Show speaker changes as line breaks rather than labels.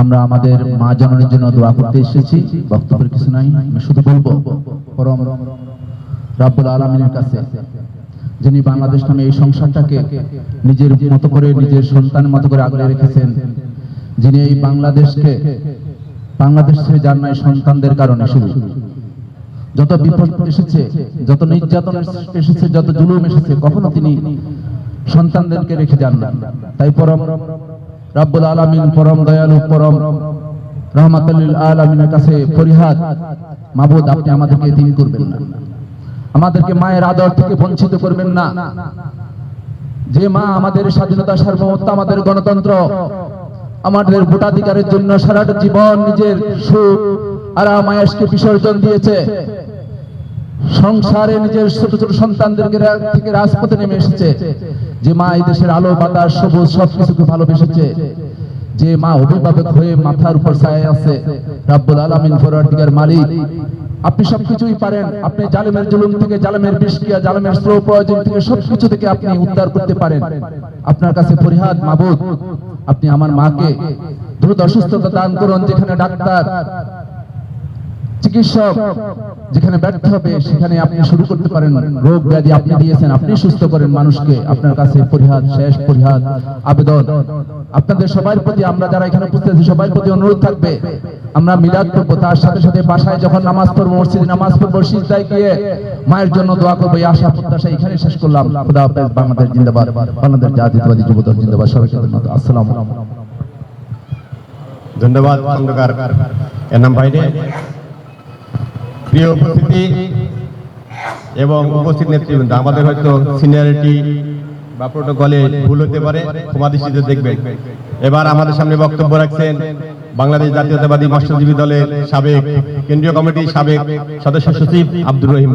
আমরা আমাদের মা জননীর জন্য দোয়া করতে এসেছি। বক্তব্যের কিছু নাই, আমি শুধু বলব, পরম রাব্বুল আলমিনের কাছে, যিনি বাংলাদেশ নামে এই সংসারটাকে নিজের মতো করে, নিজের সন্তানের মতো করে আগলে রেখেছেন, যিনি এই বাংলাদেশকে, বাংলাদেশ ছেড়ে যান নাই সন্তানদের কারণে শুধু। যত বিপদ এসেছে, যত নির্যাতন এসেছে, যত জুলুম এসেছে, কখনো তিনি সন্তানদেরকে রেখে যান না তাই পরম রাব্বুল আলামিন পরম দয়ালু, পরম রহমাতুল্লিল আলামিনের কাছে ফরিহাদ। মাবুদ, আপনি আমাদেরকে দিন করবেন না। আমাদেরকে মায়ের আদর থেকে বঞ্চিত করবেন না। যে মা আমাদের স্বাধীনতা, সার্বভৌমত্ব, আমাদের গণতন্ত্র, আমাদের ভোটাধিকারের জন্য সারাটা জীবন নিজের সুখ আরাম আয়েশকে বিসর্জন দিয়েছে। সংসারে নিজের ছোট ছোট সন্তানদেরকে থেকে রাজপথে নেমে এসেছে। যে মা এই দেশের আলো, বাতাস, সবুজ, সবকিছুকে ভালোবেসেছে। যে মা অভিভাবক হয়ে মাথার উপর ছায় আছে, রাব্বুল আলামিন ফরওয়ার্ডিগার মালিক। আপনি সবকিছুই পারেন। আপনি জালেমের জুলুম থেকে, জালেমের বিষক্রিয়া জালেমের স্লো প্রয়োজন থেকে সবকিছু থেকে আপনি উদ্ধার করতে পারেন। আপনার কাছে পরিহাদ মাবুদ। আপনি আমার মাকে দ্রুত অসুস্থতা দান করুন, যেখানে ডাক্তার চিকিৎসক যেখানে ব্যর্থ হবে, সেখানে আপনি শুরু করতে পারেন। রোগ ব্যাধি আপনি দিয়েছেন, আপনি সুস্থ করেন মানুষকে। আপনার কাছে পরিহাদ শেষ পরিহাদ আবেদন। আপনাদের সবার প্রতি, আমরা যারা এখানে উপস্থিত আছি, সবার প্রতি অনুরোধ থাকবে। আমরা মিলাদ করব, তার সাথে সাথে বাসায় যখন নামাজ পড়ব, মসজিদে নামাজ পড়ব, সিজদায় গিয়ে মায়ের জন্য দোয়া করব, এই আশা, প্রত্যাশা এখানে শেষ করলাম। খুদা হাফেজ, বাংলাদেশ জিন্দাবাদ, বাংলাদেশ জাতীয়তাবাদী যুবদল জিন্দাবাদ, সবাইকে ধন্যবাদ। আসসালামু আলাইকুম।
ধন্যবাদ খন্দকার এনাম ভাইরে প্রিয় উপস্থিতি এবং উপস্থিত নেতৃবৃন্দ, আমাদের হয়তো সিনিয়রিটি বা প্রোটোকলে ভুল হতে পারে, ক্ষমা দৃষ্টিতে দেখবেন। এবার আমাদের সামনে বক্তব্য রাখছেন বাংলাদেশ জাতীয়তাবাদী মৎস্যজীবী দলের সাবেক কেন্দ্রীয় কমিটির সাবেক সদস্য সচিব আব্দুর রহিম